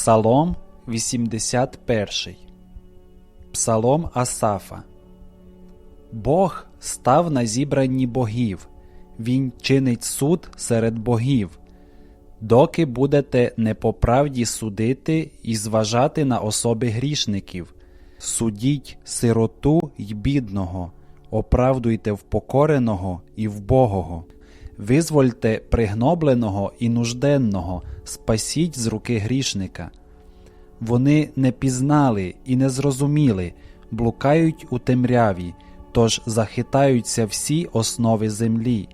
Псалом 81. Псалом Асафа. Бог став на зібранні богів. Він чинить суд серед богів. Доки будете не по правді судити і зважати на особи грішників, судіть сироту й бідного, оправдуйте впокореного і вбогого, визвольте пригнобленого і нужденного, спасіть з руки грішника. Вони не пізнали і не зрозуміли, блукають у темряві, тож захитаються всі основи землі.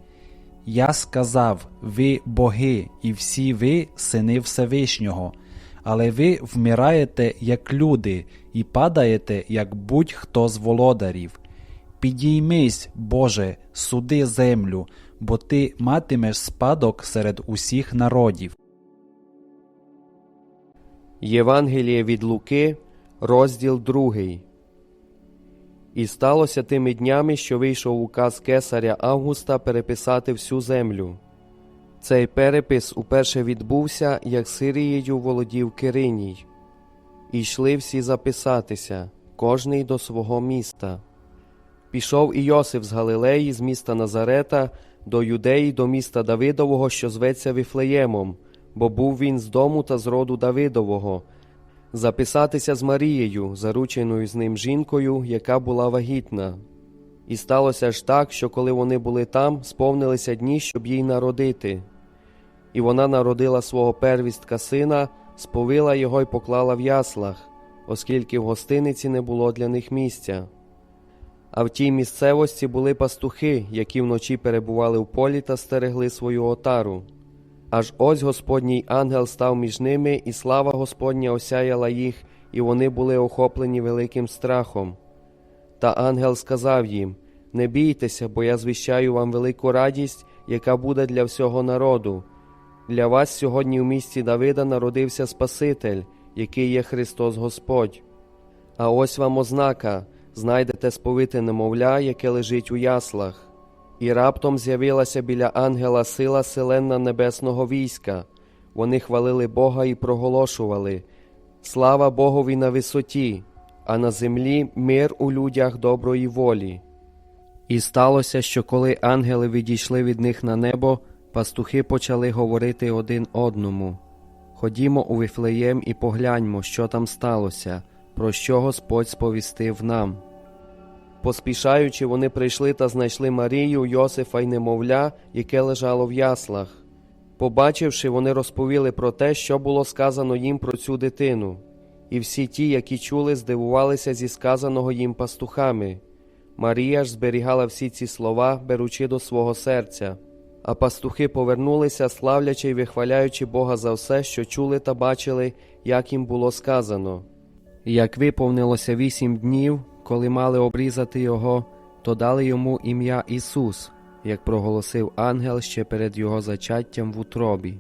Я сказав, ви боги, і всі ви сини Всевишнього, але ви вмираєте як люди і падаєте, як будь-хто з володарів. Підіймись, Боже, суди землю, бо ти матимеш спадок серед усіх народів. Євангеліє від Луки, розділ 2. І сталося тими днями, що вийшов указ кесаря Августа переписати всю землю. Цей перепис уперше відбувся, як Сирією володів Кириній. І йшли всі записатися, кожний до свого міста. Пішов і Йосиф з Галилеї, з міста Назарета, до Юдеї, до міста Давидового, що зветься Віфлеємом, бо був він з дому та з роду Давидового, записатися з Марією, зарученою з ним жінкою, яка була вагітна. І сталося ж так, що коли вони були там, сповнилися дні, щоб їй народити. І вона народила свого первістка сина, сповила його й поклала в яслах, оскільки в гостиниці не було для них місця. А в тій місцевості були пастухи, які вночі перебували в полі та стерегли свою отару. Аж ось Господній ангел став між ними, і слава Господня осяяла їх, і вони були охоплені великим страхом. Та ангел сказав їм: Не бійтеся, бо я звіщаю вам велику радість, яка буде для всього народу. Для вас сьогодні в місті Давида народився Спаситель, який є Христос Господь. А ось вам ознака знайдете сповите немовля, яке лежить у яслах. І раптом з'явилася біля ангела сила селенна небесного війська. Вони хвалили Бога і проголошували Слава Богові на висоті, а на землі мир у людях доброї волі. І сталося, що коли ангели відійшли від них на небо, пастухи почали говорити один одному Ходімо у Вифлеєм і погляньмо, що там сталося, про що Господь сповістив нам. Поспішаючи, вони прийшли та знайшли Марію, Йосифа й немовля, яке лежало в яслах. Побачивши, вони розповіли про те, що було сказано їм про цю дитину, і всі ті, які чули, здивувалися зі сказаного їм пастухами. Марія ж зберігала всі ці слова, беручи до свого серця. А пастухи повернулися, славлячи й вихваляючи Бога за все, що чули та бачили, як їм було сказано. Як виповнилося вісім днів, коли мали обрізати його, то дали йому ім'я Ісус, як проголосив ангел ще перед його зачаттям в утробі.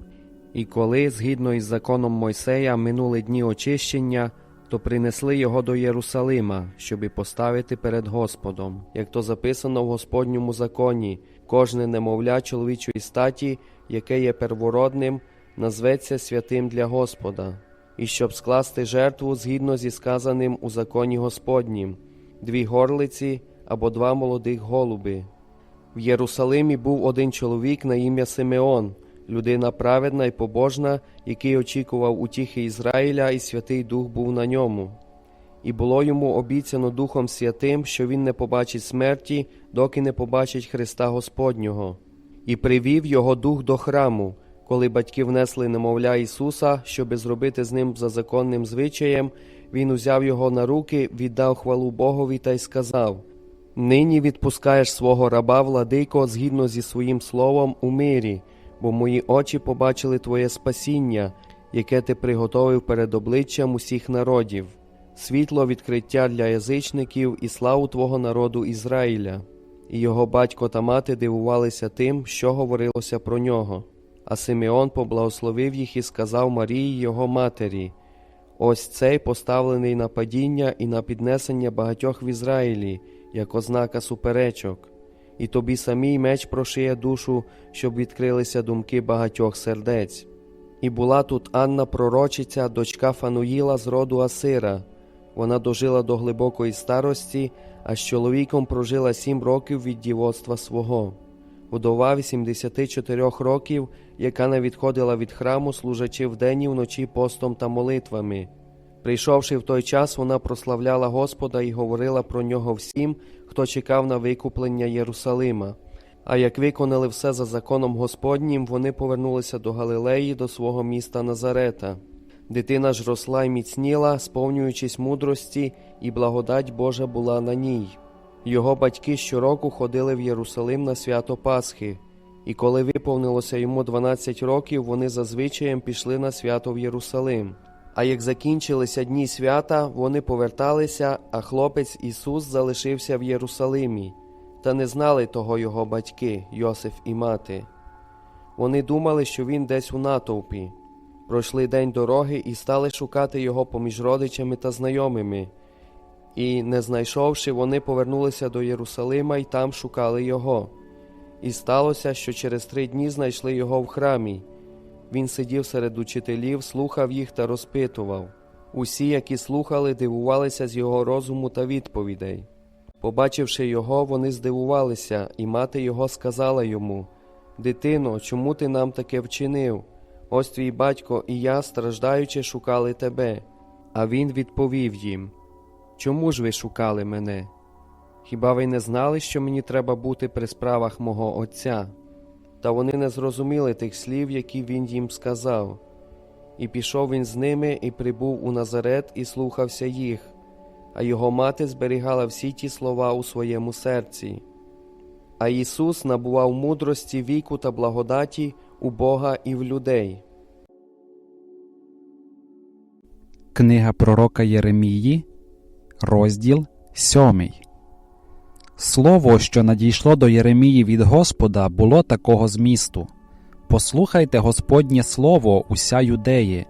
І коли, згідно із законом Мойсея, минули дні очищення, то принесли його до Єрусалима, щоби поставити перед Господом, як то записано в Господньому законі, кожне немовля чоловічої статі, яке є первородним, назветься святим для Господа, і щоб скласти жертву згідно зі сказаним у законі Господнім, дві горлиці або два молодих голуби. В Єрусалимі був один чоловік на ім'я Симеон, людина праведна і побожна, який очікував утіхи Ізраїля, і Святий Дух був на ньому. І було йому обіцяно Духом Святим, що він не побачить смерті, доки не побачить Христа Господнього, і привів його дух до храму, коли батьки внесли немовля Ісуса, щоби зробити з ним за законним звичаєм, він узяв його на руки, віддав хвалу Богові та й сказав: Нині відпускаєш свого раба, владико, згідно зі своїм словом у мирі, бо мої очі побачили Твоє спасіння, яке ти приготовив перед обличчям усіх народів, світло відкриття для язичників і славу Твого народу Ізраїля. І його батько та мати дивувалися тим, що говорилося про нього. А Симеон поблагословив їх і сказав Марії, його матері. Ось цей поставлений на падіння і на піднесення багатьох в Ізраїлі, як ознака суперечок, і тобі самій меч прошиє душу, щоб відкрилися думки багатьох сердець. І була тут Анна пророчиця, дочка Фануїла з роду Асира. Вона дожила до глибокої старості, а з чоловіком прожила сім років від дівоцтва свого. Вдова 84 років, яка не відходила від храму, служачи вдень і вночі постом та молитвами. Прийшовши в той час, вона прославляла Господа і говорила про нього всім, хто чекав на викуплення Єрусалима. А як виконали все за законом Господнім, вони повернулися до Галилеї, до свого міста Назарета. Дитина ж росла й міцніла, сповнюючись мудрості, і благодать Божа була на ній. Його батьки щороку ходили в Єрусалим на свято Пасхи, і коли виповнилося йому 12 років, вони зазвичаєм пішли на свято в Єрусалим. А як закінчилися дні свята, вони поверталися, а хлопець Ісус залишився в Єрусалимі, та не знали того його батьки, Йосиф і мати. Вони думали, що він десь у натовпі. Пройшли день дороги і стали шукати його поміж родичами та знайомими. І, не знайшовши, вони повернулися до Єрусалима і там шукали його. І сталося, що через три дні знайшли його в храмі. Він сидів серед учителів, слухав їх та розпитував. Усі, які слухали, дивувалися з його розуму та відповідей. Побачивши його, вони здивувалися, і мати його сказала йому: Дитино, чому ти нам таке вчинив? Ось твій батько і я, страждаючи, шукали тебе. А він відповів їм: Чому ж ви шукали мене? Хіба ви не знали, що мені треба бути при справах мого Отця? Та вони не зрозуміли тих слів, які він їм сказав. І пішов він з ними і прибув у Назарет і слухався їх, а його мати зберігала всі ті слова у своєму серці. А Ісус набував мудрості віку та благодаті у Бога і в людей. Книга пророка Єремії, розділ 7. Слово, що надійшло до Єремії від Господа, було такого змісту. Послухайте Господнє слово, уся юдеї.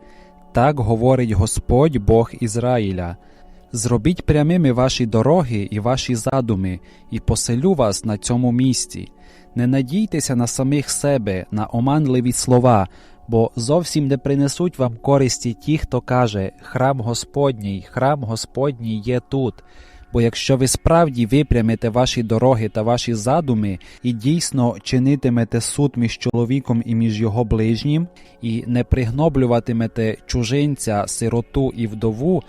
Так говорить Господь Бог Ізраїля. Зробіть прямими ваші дороги і ваші задуми, і поселю вас на цьому місці. Не надійтеся на самих себе, на оманливі слова, бо зовсім не принесуть вам користі ті, хто каже: Храм Господній, храм Господній є тут. Бо якщо ви справді випрямите ваші дороги та ваші задуми і дійсно чинитимете суд між чоловіком і між його ближнім, і не пригноблюватимете чужинця, сироту і вдову,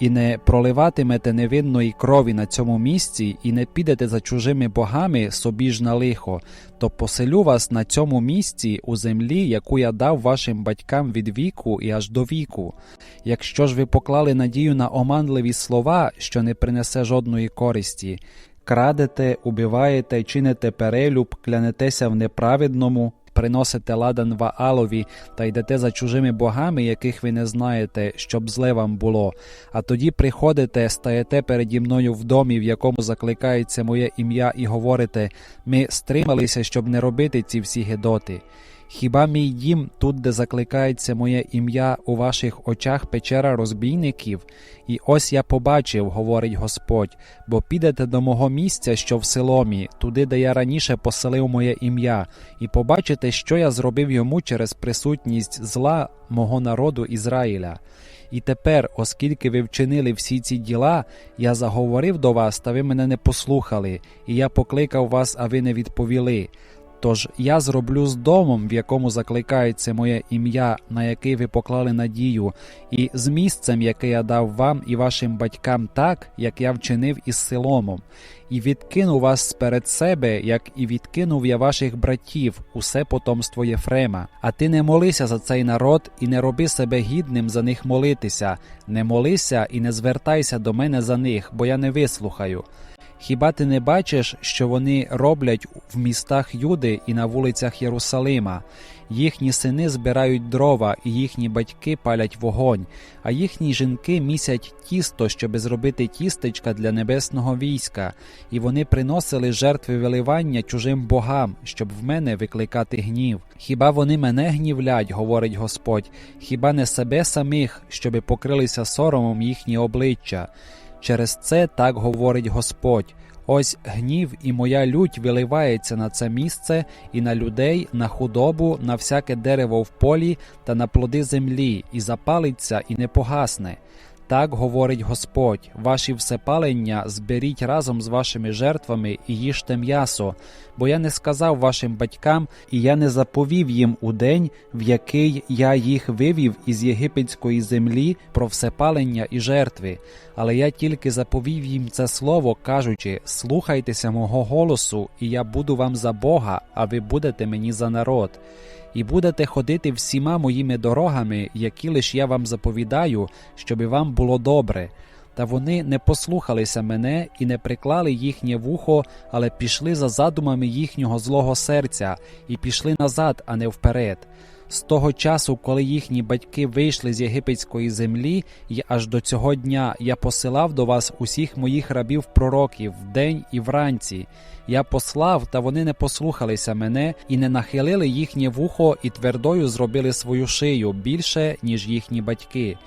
і не проливатимете невинної крові на цьому місці, і не підете за чужими богами собі ж на лихо, то поселю вас на цьому місці у землі, яку я дав вашим батькам від віку і аж до віку. Якщо ж ви поклали надію на оманливі слова, що не принесе жодної користі, крадете, убиваєте, чините перелюб, клянетеся в неправедному, приносите ладан Ваалові та йдете за чужими богами, яких ви не знаєте, щоб зле вам було. А тоді приходите, стаєте переді мною в домі, в якому закликається моє ім'я, і говорите: ми стрималися, щоб не робити ці всі гедоти. Хіба мій дім тут, де закликається моє ім'я, у ваших очах печера розбійників? І ось я побачив, говорить Господь, бо підете до мого місця, що в Силомі, туди, де я раніше поселив моє ім'я, і побачите, що я зробив йому через присутність зла мого народу Ізраїля. І тепер, оскільки ви вчинили всі ці діла, я заговорив до вас, та ви мене не послухали, і я покликав вас, а ви не відповіли. Тож я зроблю з домом, в якому закликається моє ім'я, на який ви поклали надію, і з місцем, яке я дав вам і вашим батькам, так, як я вчинив із Силомом, і відкину вас перед себе, як і відкинув я ваших братів, усе потомство Єфрема. А ти не молися за цей народ і не роби себе гідним за них молитися, не молися і не звертайся до мене за них, бо я не вислухаю. Хіба ти не бачиш, що вони роблять в містах Юди і на вулицях Єрусалима? Їхні сини збирають дрова, і їхні батьки палять вогонь, а їхні жінки місять тісто, щоби зробити тістечка для небесного війська, і вони приносили жертви виливання чужим богам, щоб в мене викликати гнів. Хіба вони мене гнівлять, говорить Господь, хіба не себе самих, щоби покрилися соромом їхні обличчя? Через це так говорить Господь. Ось гнів і моя лють виливається на це місце і на людей, на худобу, на всяке дерево в полі та на плоди землі, і запалиться, і не погасне. Так говорить Господь: ваші всепалення зберіть разом з вашими жертвами і їжте м'ясо, бо я не сказав вашим батькам, і я не заповів їм у день, в який я їх вивів із єгипетської землі про всепалення і жертви. Але я тільки заповів їм це слово, кажучи: слухайтеся мого голосу, і я буду вам за Бога, а ви будете мені за народ і будете ходити всіма моїми дорогами, які лиш я вам заповідаю, щоби вам було добре. Та вони не послухалися мене і не приклали їхнє вухо, але пішли за задумами їхнього злого серця, і пішли назад, а не вперед. З того часу, коли їхні батьки вийшли з єгипетської землі, і аж до цього дня я посилав до вас усіх моїх рабів пророків вдень і вранці. Я послав, та вони не послухалися мене і не нахилили їхнє вухо і твердою зробили свою шию більше, ніж їхні батьки.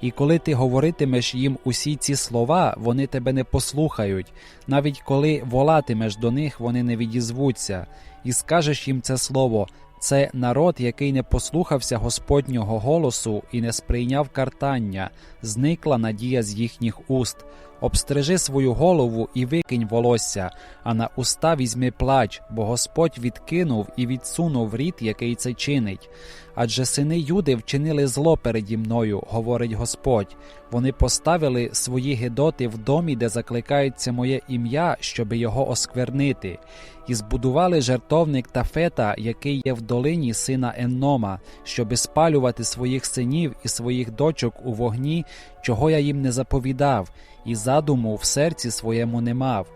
І коли ти говоритимеш їм усі ці слова, вони тебе не послухають, навіть коли волатимеш до них, вони не відізвуться, і скажеш їм це слово. Це народ, який не послухався Господнього голосу і не сприйняв картання, зникла надія з їхніх уст. Обстрижи свою голову і викинь волосся, а на уста візьми плач, бо Господь відкинув і відсунув рід, який це чинить. Адже сини Юди вчинили зло переді мною, говорить Господь. Вони поставили свої гидоти в домі, де закликається моє ім'я, щоби його осквернити, і збудували жертовник Тафета, який є в долині сина Еннома, щоби спалювати своїх синів і своїх дочок у вогні, чого я їм не заповідав, і задуму в серці своєму не мав.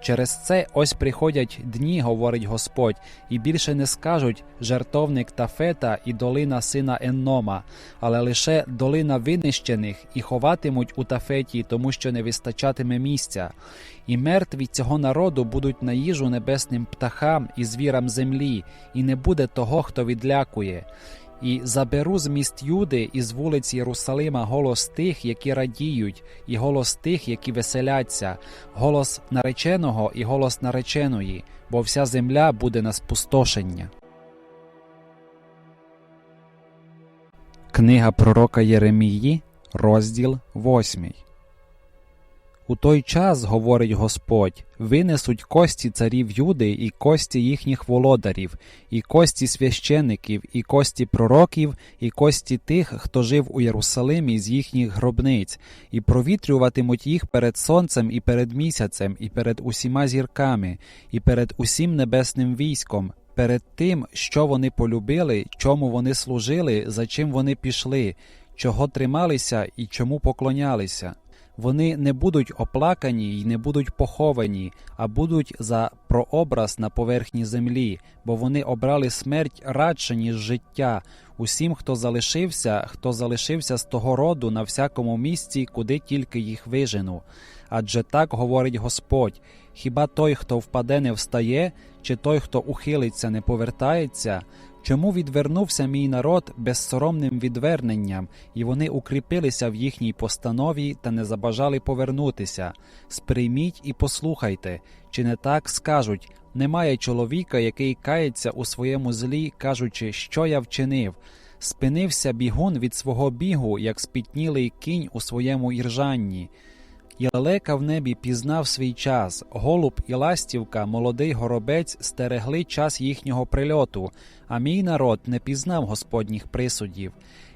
Через це ось приходять дні, говорить Господь, і більше не скажуть жертовник Тафета і долина сина Еннома, але лише долина винищених, і ховатимуть у тафеті, тому що не вистачатиме місця. І мертві цього народу будуть на їжу небесним птахам і звірам землі, і не буде того, хто відлякує. І заберу з міст Юди і з вулиць Єрусалима голос тих, які радіють, і голос тих, які веселяться, голос нареченого і голос нареченої, бо вся земля буде на спустошення. Книга пророка Єремії, розділ 8. У той час, говорить Господь, винесуть кості царів Юди і кості їхніх володарів, і кості священиків, і кості пророків, і кості тих, хто жив у Єрусалимі з їхніх гробниць, і провітрюватимуть їх перед сонцем і перед місяцем, і перед усіма зірками, і перед усім небесним військом, перед тим, що вони полюбили, чому вони служили, за чим вони пішли, чого трималися і чому поклонялися. Вони не будуть оплакані й не будуть поховані, а будуть за прообраз на поверхні землі, бо вони обрали смерть радше, ніж життя. Усім, хто залишився, хто залишився з того роду на всякому місці, куди тільки їх вижену. Адже так говорить Господь: хіба той, хто впаде, не встає, чи той, хто ухилиться, не повертається? Чому відвернувся мій народ безсоромним відверненням, і вони укріпилися в їхній постанові та не забажали повернутися? Сприйміть і послухайте, чи не так скажуть немає чоловіка, який кається у своєму злі, кажучи, що я вчинив. Спинився бігун від свого бігу, як спітнілий кінь у своєму іржанні. І лелека в небі пізнав свій час, голуб і ластівка, молодий горобець стерегли час їхнього прильоту, а мій народ не пізнав Господніх присудів.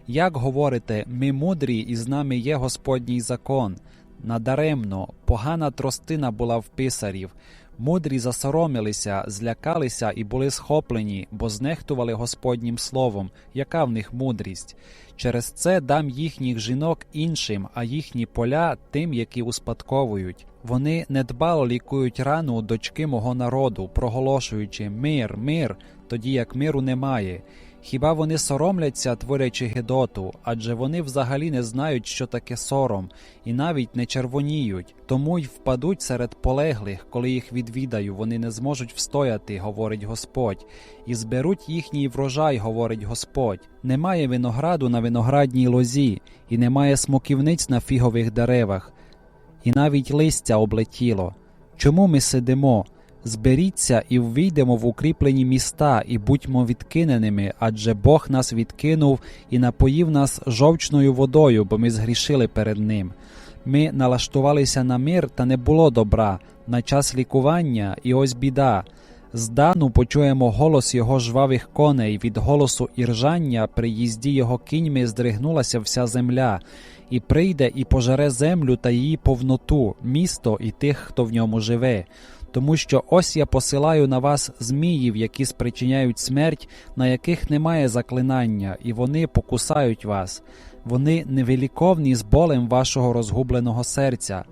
Як говорите, ми мудрі, і з нами є Господній закон. Надаремно, погана тростина була в писарів. Мудрі засоромилися, злякалися і були схоплені, бо знехтували Господнім словом, яка в них мудрість. Через це дам їхніх жінок іншим, а їхні поля тим, які успадковують. Вони недбало лікують рану дочки мого народу, проголошуючи мир, мир, тоді як миру немає. Хіба вони соромляться, творячи гидоту, адже вони взагалі не знають, що таке сором, і навіть не червоніють, тому й впадуть серед полеглих, коли їх відвідаю, вони не зможуть встояти, говорить Господь, і зберуть їхній врожай, говорить Господь. Немає винограду на виноградній лозі, і немає смоківниць на фігових деревах, і навіть листя облетіло. Чому ми сидимо? Зберіться і ввійдемо в укріплені міста, і будьмо відкиненими, адже Бог нас відкинув і напоїв нас жовчною водою, бо ми згрішили перед Ним. Ми налаштувалися на мир, та не було добра, на час лікування, і ось біда. Здану почуємо голос його жвавих коней, від голосу іржання при їзді його кіньми здригнулася вся земля, і прийде і пожере землю та її повноту, місто і тих, хто в ньому живе. Тому що ось я посилаю на вас зміїв, які спричиняють смерть, на яких немає заклинання, і вони покусають вас. Вони невеликовні з болем вашого розгубленого серця.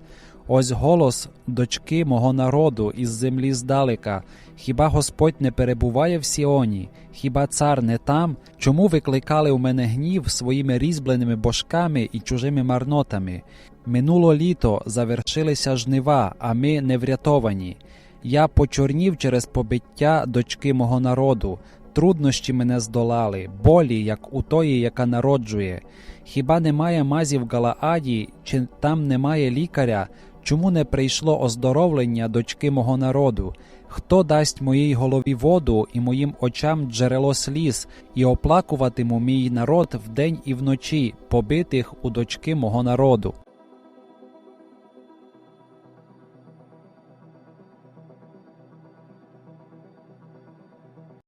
Ось голос дочки мого народу із землі здалека. Хіба Господь не перебуває в Сіоні? Хіба цар не там? Чому викликали у мене гнів своїми різьбленими божками і чужими марнотами? Минуло літо завершилися жнива, а ми не врятовані. Я почорнів через побиття дочки мого народу. Труднощі мене здолали, болі, як у тої, яка народжує. Хіба немає мазі в Галааді, чи там немає лікаря? Чому не прийшло оздоровлення дочки мого народу? Хто дасть моїй голові воду і моїм очам джерело сліз, і оплакуватиму мій народ вдень і вночі, побитих у дочки мого народу?